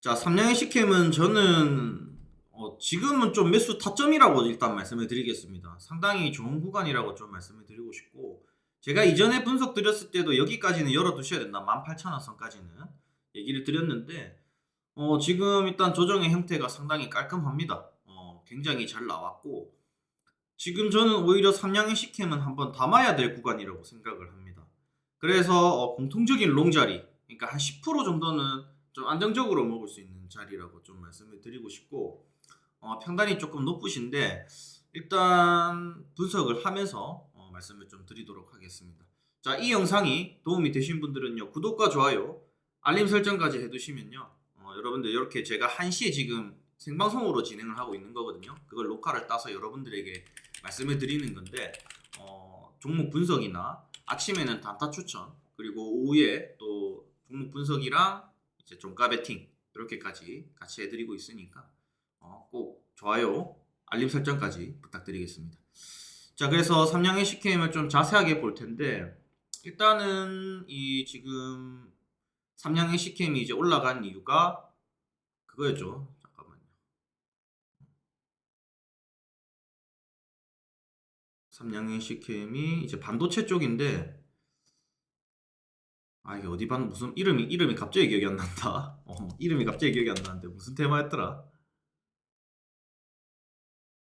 자, 삼양의 시캠은 저는 어, 지금은 좀 매수 타점이라고 일단 말씀을 드리겠습니다. 상당히 좋은 구간이라고 좀 말씀을 드리고 싶고 제가 이전에 분석 드렸을 때도 여기까지는 열어두셔야 된다. 18,000원 선까지는 얘기를 드렸는데 어, 지금 일단 조정의 형태가 상당히 깔끔합니다. 어, 굉장히 잘 나왔고 지금 저는 오히려 삼양의 시캠은 한번 담아야 될 구간이라고 생각을 합니다. 그래서 어, 공통적인 롱 자리, 그러니까 한 10% 정도는 좀 안정적으로 먹을 수 있는 자리라고 좀 말씀을 드리고 싶고 어, 평단이 조금 높으신데 일단 분석을 하면서 어, 말씀을 좀 드리도록 하겠습니다. 자, 이 영상이 도움이 되신 분들은요 구독과 좋아요, 알림 설정까지 해두시면요 어, 여러분들 이렇게 제가 1시에 지금 생방송으로 진행을 하고 있는 거거든요. 그걸 녹화를 따서 여러분들에게 말씀을 드리는 건데 어, 종목 분석이나 아침에는 단타 추천 그리고 오후에 또 종목 분석이랑 이제 종가 베팅 이렇게까지 같이 해드리고 있으니까 어, 꼭 좋아요, 알림 설정까지 부탁드리겠습니다. 자, 그래서 삼양의 CKM을 좀 자세하게 볼 텐데 일단은 이 지금 삼양의 CKM이 이제 올라간 이유가 그거였죠. 잠깐만요. 삼양의 CKM이 이제 반도체 쪽인데 아 이게 어디 반 무슨 이름이 이름이 갑자기 기억이 안 난다. 어, 이름이 갑자기 기억이 안 나는데 무슨 테마였더라?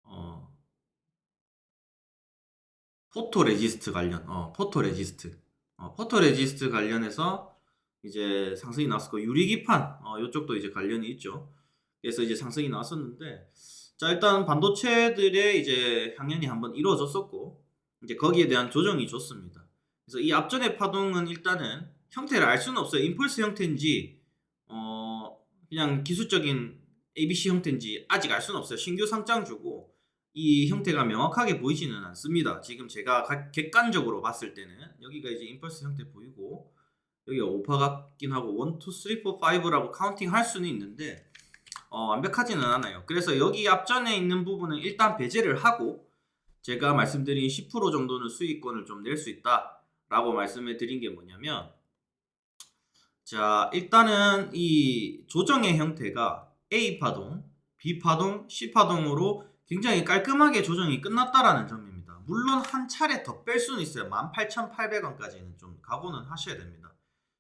어 포토 레지스트 관련. 어 포토 레지스트. 어 포토 레지스트 관련해서 이제 상승이 나왔고 유리기판 어 요쪽도 이제 관련이 있죠. 그래서 이제 상승이 나왔었는데 자 일단 반도체들의 이제 향연이 한번 이루어졌었고 이제 거기에 대한 조정이 좋습니다. 그래서 이 앞전의 파동은 일단은 형태를 알 수는 없어요. 임펄스 형태인지 어 그냥 기술적인 ABC 형태인지 아직 알 수는 없어요. 신규 상장주고 이 형태가 명확하게 보이지는 않습니다. 지금 제가 가- 객관적으로 봤을 때는 여기가 이제 임펄스 형태 보이고 여기가 오파 같긴 하고 1, 2, 3, 4, 5라고 카운팅 할 수는 있는데 어, 완벽하지는 않아요. 그래서 여기 앞전에 있는 부분은 일단 배제를 하고 제가 말씀드린 10% 정도는 수익권을 좀 낼 수 있다 라고 말씀을 드린 게 뭐냐면 자 일단은 이 조정의 형태가 A 파동, B 파동, C 파동으로 굉장히 깔끔하게 조정이 끝났다라는 점입니다. 물론 한 차례 더 뺄 수는 있어요. 18,800원까지는 좀 각오는 하셔야 됩니다.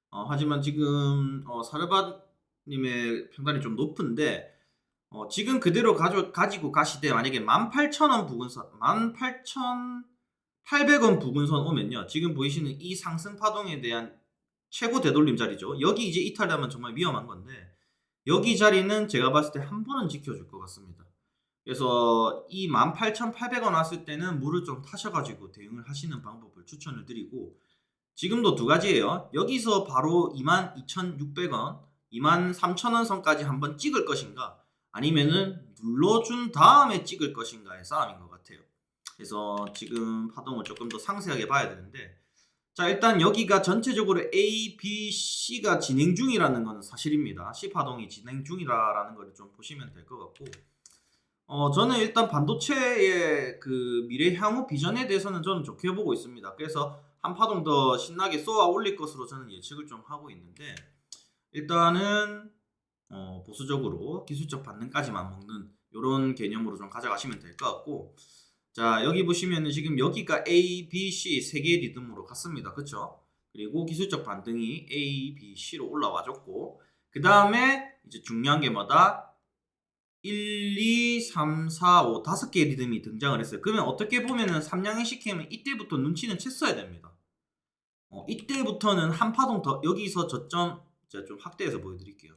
어, 하지만 지금 어, 사르바님의 평단이 좀 높은데 어, 지금 그대로 가져, 가지고 가시되 만약에 18,000원 부근선, 18,800원 부근선 오면요. 지금 보이시는 이 상승 파동에 대한 최고 되돌림 자리죠. 여기 이제 이탈하면 정말 위험한 건데 여기 자리는 제가 봤을 때 한 번은 지켜줄 것 같습니다. 그래서 이 18,800원 왔을 때는 물을 좀 타셔가지고 대응을 하시는 방법을 추천을 드리고 지금도 두 가지예요. 여기서 바로 22,600원, 23,000원 선까지 한번 찍을 것인가 아니면은 눌러준 다음에 찍을 것인가의 싸움인 것 같아요. 그래서 지금 파동을 조금 더 상세하게 봐야 되는데 자 일단 여기가 전체적으로 A, B, C가 진행 중이라는 건 사실입니다. C 파동이 진행 중이라는 걸좀 보시면 될 것 같고 어 저는 일단 반도체의 그 미래 향후 비전에 대해서는 저는 좋게 보고 있습니다. 그래서 한 파동 더 신나게 쏘아 올릴 것으로 저는 예측을 좀 하고 있는데 일단은 어, 보수적으로 기술적 반등까지만 먹는 이런 개념으로 좀 가져가시면 될 것 같고 자 여기 보시면은 지금 여기가 A, B, C 세 개의 리듬으로 갔습니다. 그쵸? 그리고 기술적 반등이 A, B, C로 올라와줬고 그 다음에 이제 중요한 게 뭐다? 1, 2, 3, 4, 5 다섯 개의 리듬이 등장을 했어요. 그러면 어떻게 보면은 삼양의 시캠은 이때부터 눈치는 챘어야 됩니다. 어, 이때부터는 한 파동 더 여기서 저점 제가 좀 확대해서 보여드릴게요.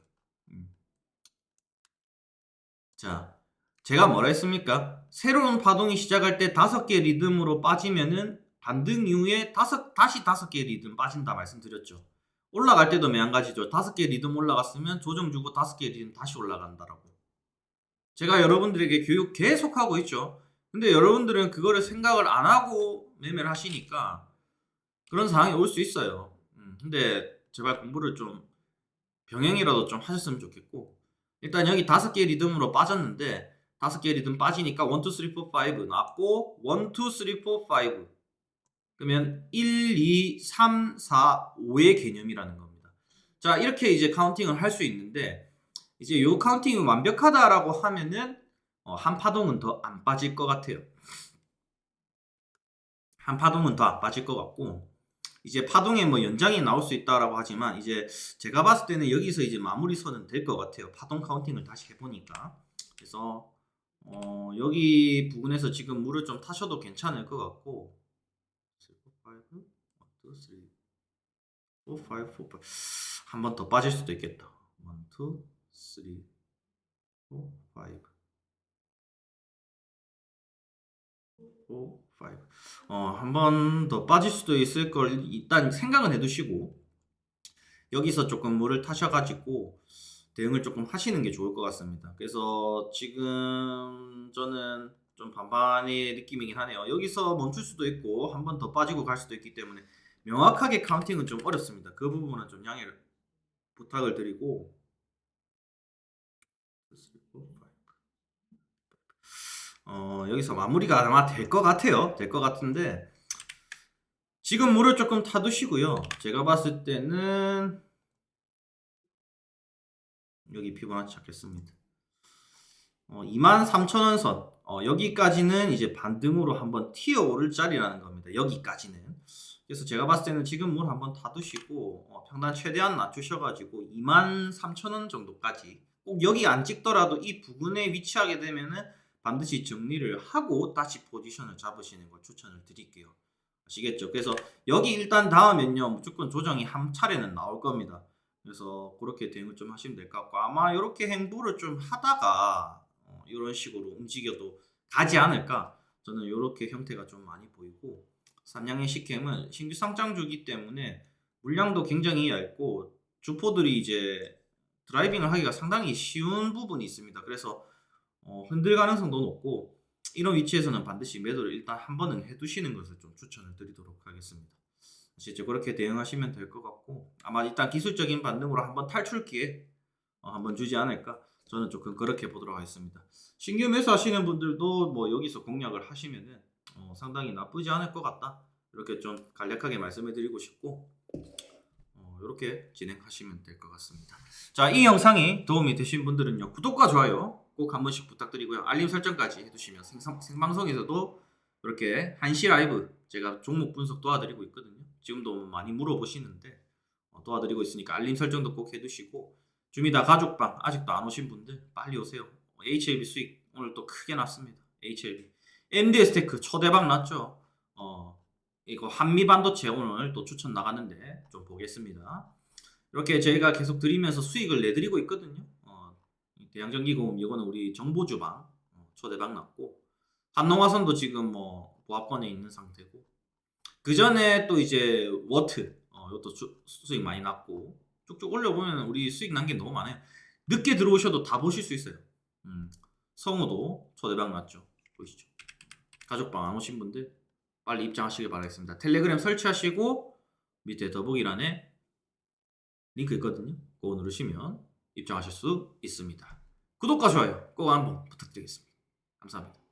음. 자, 제가 뭐라 했습니까? 새로운 파동이 시작할 때 다섯 개 리듬으로 빠지면은 반등 이후에 다섯 다시 다섯 개 리듬 빠진다 말씀드렸죠. 올라갈 때도 매한가지죠. 다섯 개 리듬 올라갔으면 조정 주고 다섯 개 리듬 다시 올라간다라고. 제가 여러분들에게 교육 계속 하고 있죠. 근데 여러분들은 그거를 생각을 안 하고 매매를 하시니까 그런 상황이 올 수 있어요. 음, 근데 제발 공부를 좀 병행이라도 좀 하셨으면 좋겠고 일단 여기 다섯 개 리듬으로 빠졌는데 다섯 개 리듬 빠지니까 1, 2, 3, 4, 5 나왔고 1, 2, 3, 4, 5 그러면 1, 2, 3, 4, 5의 개념이라는 겁니다. 자 이렇게 이제 카운팅을 할 수 있는데 이제 요 카운팅이 완벽하다라고 하면은 어, 한 파동은 더 안 빠질 것 같아요. 한 파동은 더 안 빠질 것 같고 이제 파동에 뭐 연장이 나올 수 있다라고 하지만 이제 제가 봤을 때는 여기서 이제 마무리 선은 될 것 같아요. 파동 카운팅을 다시 해보니까 그래서 어, 여기 부근에서 지금 물을 좀 타셔도 괜찮을 것 같고 5, 1, 2, 3, 4, 5, 4, 5. 한번 더 빠질 수도 있겠다. 1, 2, 3, 4, 5. 4, 5. 어, 한번 더 빠질 수도 있을 걸 일단 생각은 해두시고 여기서 조금 물을 타셔가지고 대응을 조금 하시는 게 좋을 것 같습니다. 그래서 지금 저는 좀 반반의 느낌이긴 하네요. 여기서 멈출 수도 있고 한 번 더 빠지고 갈 수도 있기 때문에 명확하게 카운팅은 좀 어렵습니다. 그 부분은 좀 양해를 부탁을 드리고 어, 여기서 마무리가 아마 될 것 같아요. 될 것 같은데 지금 물을 조금 타두시고요. 제가 봤을 때는 여기 피보나치 찾겠습니다. 어, 23,000원 선 어, 여기까지는 이제 반등으로 한번 튀어 오를 자리라는 겁니다. 여기까지는. 그래서 제가 봤을 때는 지금 물 한번 타두시고 어, 평단 최대한 낮추셔가지고 23,000원 정도까지 꼭 여기 안 찍더라도 이 부근에 위치하게 되면은 반드시 정리를 하고 다시 포지션을 잡으시는 걸 추천을 드릴게요. 아시겠죠? 그래서 여기 일단 닿으면요 무조건 조정이 한 차례는 나올 겁니다. 그래서 그렇게 대응을 좀 하시면 될 것 같고 아마 이렇게 행보를 좀 하다가 어, 이런 식으로 움직여도 가지 않을까 저는 이렇게 형태가 좀 많이 보이고 삼양의 식캠은 신규 상장주기 때문에 물량도 굉장히 얇고 주포들이 이제 드라이빙을 하기가 상당히 쉬운 부분이 있습니다. 그래서 어, 흔들 가능성도 높고 이런 위치에서는 반드시 매도를 일단 한 번은 해두시는 것을 좀 추천을 드리도록 하겠습니다. 실제 그렇게 대응하시면 될 것 같고 아마 일단 기술적인 반등으로 한번 탈출 기회 어, 한번 주지 않을까 저는 조금 그렇게 보도록 하겠습니다. 신규 매수하시는 분들도 뭐 여기서 공략을 하시면은 어, 상당히 나쁘지 않을 것 같다 이렇게 좀 간략하게 말씀을 드리고 싶고 어, 이렇게 진행하시면 될 것 같습니다. 자, 이 영상이 도움이 되신 분들은요 구독과 좋아요 꼭 한 번씩 부탁드리고요 알림 설정까지 해두시면 생방, 생방송에서도 이렇게 한시 라이브 제가 종목 분석 도와드리고 있거든요. 지금도 많이 물어보시는데 어, 도와드리고 있으니까 알림 설정도 꼭 해두시고 주미다 가족방 아직도 안 오신 분들 빨리 오세요. 어, HLB 수익 오늘 또 크게 났습니다. HLB MDS 테크 초대박 났죠. 어 이거 한미 반도체 오늘 또 추천 나갔는데 좀 보겠습니다. 이렇게 저희가 계속 드리면서 수익을 내드리고 있거든요. 어, 대양전기공업 이거는 우리 정보주방 어, 초대박 났고 한농화선도 지금 뭐 보합권에 있는 상태고 그 전에 또 이제 워트 어, 이것도 주- 수익 많이 났고 쭉쭉 올려보면 우리 수익 난 게 너무 많아요. 늦게 들어오셔도 다 보실 수 있어요. 음, 성우도 초대박 났죠. 보이시죠? 가족방 안 오신 분들 빨리 입장하시길 바라겠습니다. 텔레그램 설치하시고 밑에 더보기란에 링크 있거든요. 그거 누르시면 입장하실 수 있습니다. 구독과 좋아요 꼭 한번 부탁드리겠습니다. 감사합니다.